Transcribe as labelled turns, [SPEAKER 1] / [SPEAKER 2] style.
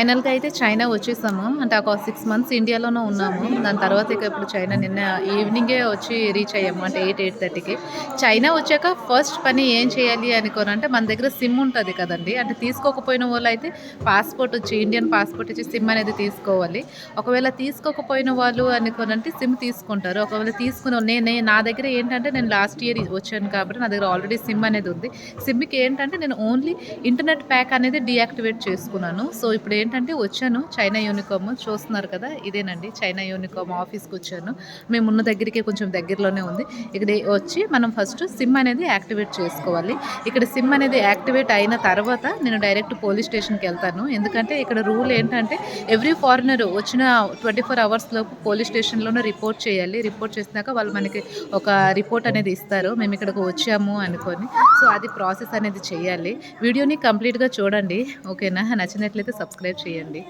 [SPEAKER 1] ఫైనల్గా అయితే చైనా వచ్చేసాము. అంటే ఒక సిక్స్ మంత్స్ ఇండియాలోనే ఉన్నాము. దాని తర్వాత ఇక ఇప్పుడు చైనా నిన్న ఈవినింగే వచ్చి రీచ్ అయ్యాము. అంటే ఎయిట్ ఎయిట్ థర్టీకి. చైనా వచ్చాక ఫస్ట్ పని ఏం చేయాలి అనుకోనంటే మన దగ్గర సిమ్ ఉంటుంది కదండి. అంటే తీసుకోకపోయిన వాళ్ళు అయితే పాస్పోర్ట్ వచ్చి ఇండియన్ పాస్పోర్ట్ వచ్చి సిమ్ అనేది తీసుకోవాలి. ఒకవేళ తీసుకోకపోయిన వాళ్ళు అనుకోనంటే సిమ్ తీసుకుంటారు. ఒకవేళ తీసుకున్న నేను నా దగ్గర ఏంటంటే నేను లాస్ట్ ఇయర్ వచ్చాను కాబట్టి నా దగ్గర ఆల్రెడీ సిమ్ అనేది ఉంది. సిమ్కి ఏంటంటే నేను ఓన్లీ ఇంటర్నెట్ ప్యాక్ అనేది డీయాక్టివేట్ చేసుకున్నాను. సో ఇప్పుడు ఏంటంటే వచ్చాను చైనా యూనికామ్ చూస్తున్నారు కదా ఇదేనండి చైనా యూనికామ్ ఆఫీస్కి వచ్చాను. మేము ఉన్న దగ్గరికి కొంచెం దగ్గరలోనే ఉంది. ఇక్కడ వచ్చి మనం ఫస్ట్ సిమ్ అనేది యాక్టివేట్ చేసుకోవాలి. ఇక్కడ సిమ్ అనేది యాక్టివేట్ అయిన తర్వాత నేను డైరెక్ట్ పోలీస్ స్టేషన్కి వెళ్తాను. ఎందుకంటే ఇక్కడ రూల్ ఏంటంటే ఎవ్రీ ఫారినర్ వచ్చిన ట్వంటీ ఫోర్ అవర్స్ లోపు పోలీస్ స్టేషన్లోనే రిపోర్ట్ చేయాలి. రిపోర్ట్ చేసినాక వాళ్ళు మనకి ఒక రిపోర్ట్ అనేది ఇస్తారు. మేము ఇక్కడికి వచ్చాము అనుకొని. సో అది ప్రాసెస్ అనేది చేయాలి. వీడియోని కంప్లీట్గా చూడండి. ఓకేనా? నచ్చినట్లయితే సబ్స్క్రైబ్ చేయండి.